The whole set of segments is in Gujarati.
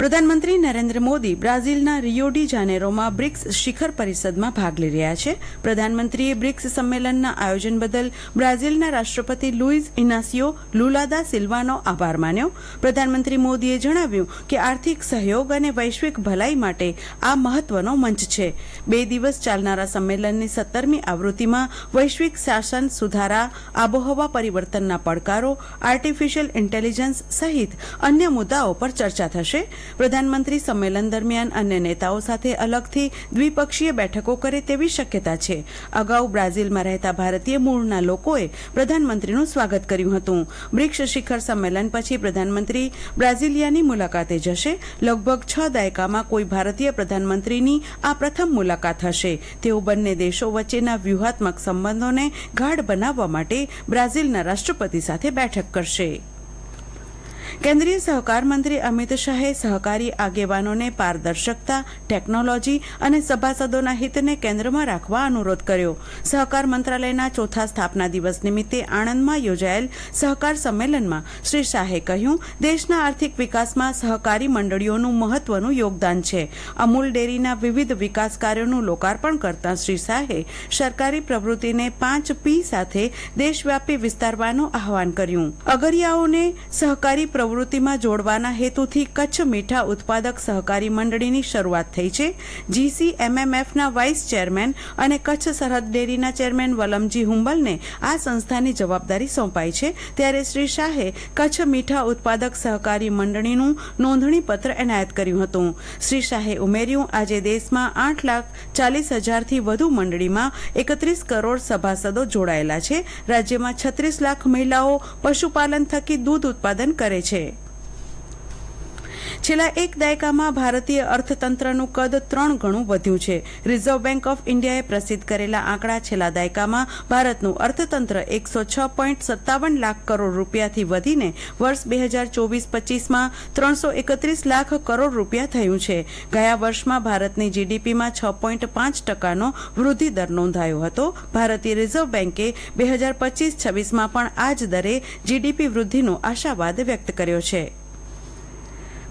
પ્રધાનમંત્રી નરેન્દ્ર મોદી બ્રાઝિલના રિયો ડી જાનેરોમાં બ્રિક્સ શિખર પરિષદમાં ભાગ લઈ રહ્યા છે. પ્રધાનમંત્રીએ બ્રિક્સ સંમેલનના આયોજન બદલ બ્રાઝિલના રાષ્ટ્રપતિ લુઇઝ ઇનાસિયો લુલાદા સિલ્વાનો આભાર માન્યો. પ્રધાનમંત્રી મોદીએ જણાવ્યું કે આર્થિક સહયોગ અને વૈશ્વિક ભલાઈ માટે આ મહત્વનો મંચ છે. બે દિવસ ચાલનારા સંમેલનની સત્તરમી આવૃત્તિમાં વૈશ્વિક શાસન સુધારા, આબોહવા પરિવર્તનના પડકારો આર્ટિફિશિયલ ઇન્ટેલિજન્સ સહિત અન્ય મુદ્દાઓ પર ચર્ચા થશે. પ્રધાનમંત્રી સંમેલન દરમિયાન અન્ય નેતાઓ સાથે અલગથી દ્વિપક્ષીય બેઠકો કરે તેવી શક્યતા છે. અગાઉ બ્રાઝિલમાં રહેતા ભારતીય મૂળના લોકોએ પ્રધાનમંત્રીનું સ્વાગત કર્યું હતું. બ્રિક્સ શિખર સંમેલન પછી પ્રધાનમંત્રી બ્રાઝિલિયાની મુલાકાતે જશે. લગભગ છ દાયકામાં કોઈ ભારતીય પ્રધાનમંત્રીની આ પ્રથમ મુલાકાત હશે. તેઓ બંને દેશો વચ્ચેના વ્યૂહાત્મક સંબંધોને ગાઢ બનાવવા માટે બ્રાઝિલના રાષ્ટ્રપતિ સાથે બેઠક કરશે. કેન્દ્રીય સહકાર મંત્રી અમિત શાહે સહકારી આગેવાનોને પારદર્શકતા, ટેકનોલોજી અને સભાસદોના હિતને કેન્દ્રમાં રાખવા અનુરોધ કર્યો. સહકાર મંત્રાલયના ચોથા સ્થાપના દિવસ નિમિત્તે આણંદમાં યોજાયેલ સહકાર સંમેલનમાં શ્રી શાહે કહ્યું, દેશના આર્થિક વિકાસમાં સહકારી મંડળીઓનું મહત્વનું યોગદાન છે. અમૂલ ડેરીના વિવિધ વિકાસ કાર્યોનું લોકાર્પણ કરતા શ્રી શાહે સરકારી પ્રવૃત્તિને પાંચ પી સાથે દેશવ્યાપી વિસ્તારવાનું આહવાન કર્યું. અગરિયાઓને સહકારી પ્રવૃત્તિમાં જોડવાના હેતુથી કચ્છ મીઠા ઉત્પાદક સહકારી મંડળીની શરૂઆત થઈ છે. જીસીએમએમએફના વાઇસ ચેરમેન અને કચ્છ સરહદ ડેરીના ચેરમેન વલમજી હુંબલને આ સંસ્થાની જવાબદારી સોંપાઈ છે. ત્યારે શ્રી શાહે કચ્છ મીઠા ઉત્પાદક સહકારી મંડળીનું નોંધણીપત્ર એનાયત કર્યું હતું. શ્રી શાહે ઉમેર્યું, આજે દેશમાં આઠ લાખ ચાલીસ હજારથી વધુ મંડળીમાં એકત્રીસ કરોડ સભાસદો જોડાયેલા છે. રાજ્યમાં છત્રીસ લાખ મહિલાઓ પશુપાલન થકી દૂધ ઉત્પાદન કરે છે. છેલ્લા એક દાયકામાં ભારતીય અર્થતંત્રનું કદ ત્રણ ગણું વધ્યું છે. રિઝર્વ બેંક ઓફ ઇન્ડિયાએ પ્રસિદ્ધ કરેલા આંકડા છેલ્લા દાયકામાં ભારતનું અર્થતંત્ર એકસો છ પોઈન્ટ સત્તાવન લાખ કરોડ રૂપિયાથી વધીને વર્ષ બે હજાર ચોવીસ પચીસમાં ત્રણસો એકત્રીસ લાખ કરોડ રૂપિયા થયું છે. ગયા વર્ષમાં ભારતની જીડીપીમાં છ પોઈન્ટ પાંચ ટકાનો વૃદ્ધિ દર નોંધાયો હતો. ભારતીય રિઝર્વ બેંકે બે હજાર પચીસ છવ્વીસમાં પણ આ જ દરે જીડીપી વૃદ્ધિનો આશાવાદ વ્યક્ત કર્યો છે.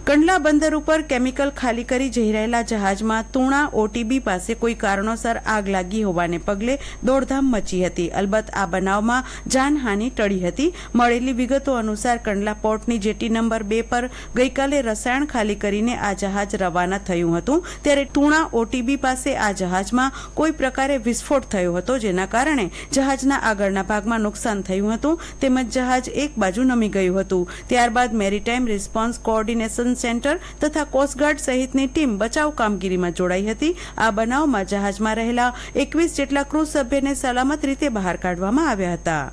કંડલા બંદર ઉપર કેમિકલ ખાલી કરી જઈ રહેલા જહાજમાં તુણા ઓટીબી પાસે કોઈ કારણોસર આગ લાગી હોવાને પગલે દોડધામ મચી હતી. અલબત્ત આ બનાવમાં જાનહાનિ ટળી હતી. મળેલી વિગતો અનુસાર કંડલા પોર્ટની જેટી નંબર બે પર ગઈકાલે રસાયણ ખાલી કરીને આ જહાજ રવાના થયું હતું. ત્યારે તુણા ઓટીબી પાસે આ જહાજમાં કોઈ પ્રકારે વિસ્ફોટ થયો હતો, જેના કારણે જહાજના આગળના ભાગમાં નુકસાન થયું હતું. તેમજ જહાજ એક બાજુ નમી ગયું હતું. ત્યારબાદ મેરીટાઈમ રિસ્પોન્સ કોઓર્ડિનેશન સેન્ટર તથા કોસ્ટગાર્ડ સહિતની ટીમ બચાવ કામગીરીમાં જોડાઈ હતી. આ બનાવમાં જહાજમાં રહેલા એકવીસ જેટલા ક્રૂ સભ્યને સલામત રીતે બહાર કાઢવામાં આવ્યા હતા.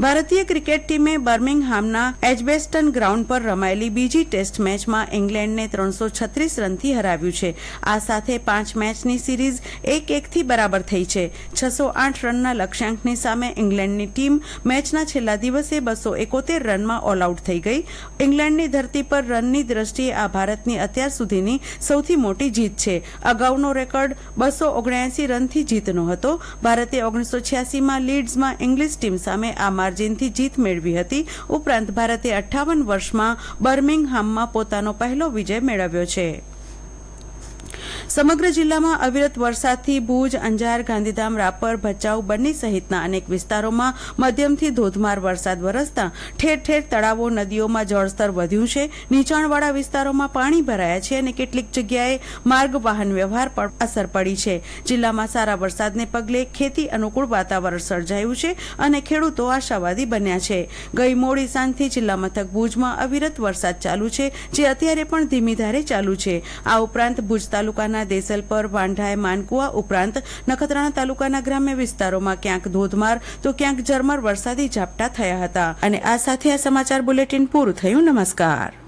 ભારતીય ક્રિકેટ ટીમે બર્મિંગહામના એજબેસ્ટન ગ્રાઉન્ડ પર રમાયેલી બીજી ટેસ્ટ મેચમાં ઇંગ્લેન્ડને ત્રણસો છત્રીસ રનથી હરાવ્યું છે. આ સાથે પાંચ મેચની સિરીઝ એક એકથી બરાબર થઈ છે. છસો આઠ રનના લક્ષ્યાંકની સામે ઇંગ્લેન્ડની ટીમ મેચના છેલ્લા દિવસે બસો એકોતેર રનમાં ઓલ આઉટ થઈ ગઈ. ઇંગ્લેન્ડની ધરતી પર રનની દ્રષ્ટિએ આ ભારતની અત્યાર સુધીની સૌથી મોટી જીત છે. અગાઉનો રેકોર્ડ બસો ઓગણ્યાસી રનથી જીતનો હતો. ભારતે ઓગણીસો છ્યાસીમાં લીડ્સમાં ઇંગ્લિશ ટીમ સામે આ માર્જિનથી જીત મેળવી હતી. ઉપરાંત ભારતે અઠ્ઠાવન વર્ષમાં બર્મિંગહામમાં પોતાનો પહેલો વિજય મેળવ્યો છે. સમગ્ર જિલ્લામાં અવિરત વરસાદથી ભુજ, અંજાર, ગાંધીધામ, રાપર, ભચાઉ બન્ની સહિતના અનેક વિસ્તારોમાં મધ્યમથી ધોધમાર વરસાદ વરસતા ઠેર ઠેર તળાવો, નદીઓમાં જળસ્તર વધ્યું છે. નીચાણવાળા વિસ્તારોમાં પાણી ભરાયા છે અને કેટલીક જગ્યાએ માર્ગ વાહન વ્યવહાર પર અસર પડી છે. જિલ્લામાં સારા વરસાદને પગલે ખેતી અનુકૂળ વાતાવરણ સર્જાયું છે અને ખેડૂતો આશાવાદી બન્યા છે. ગઈ મોડી સાંજથી જિલ્લા મથક ભુજમાં અવિરત વરસાદ ચાલુ છે, જે અત્યારે પણ ધીમી ધારે ચાલુ છે. આ ઉપરાંત ભુજ તાલુકાના દેસલપર વાંઢાય માનકુવા ઉપરાંત નખત્રાણા તાલુકાના ગ્રામ્ય વિસ્તારોમાં ક્યાંક ધોધમાર તો ક્યાંક ઝરમર વરસાદી ઝાપટા થયા હતા. અને આ સાથે આ સમાચાર બુલેટિન પૂરું થયું. નમસ્કાર.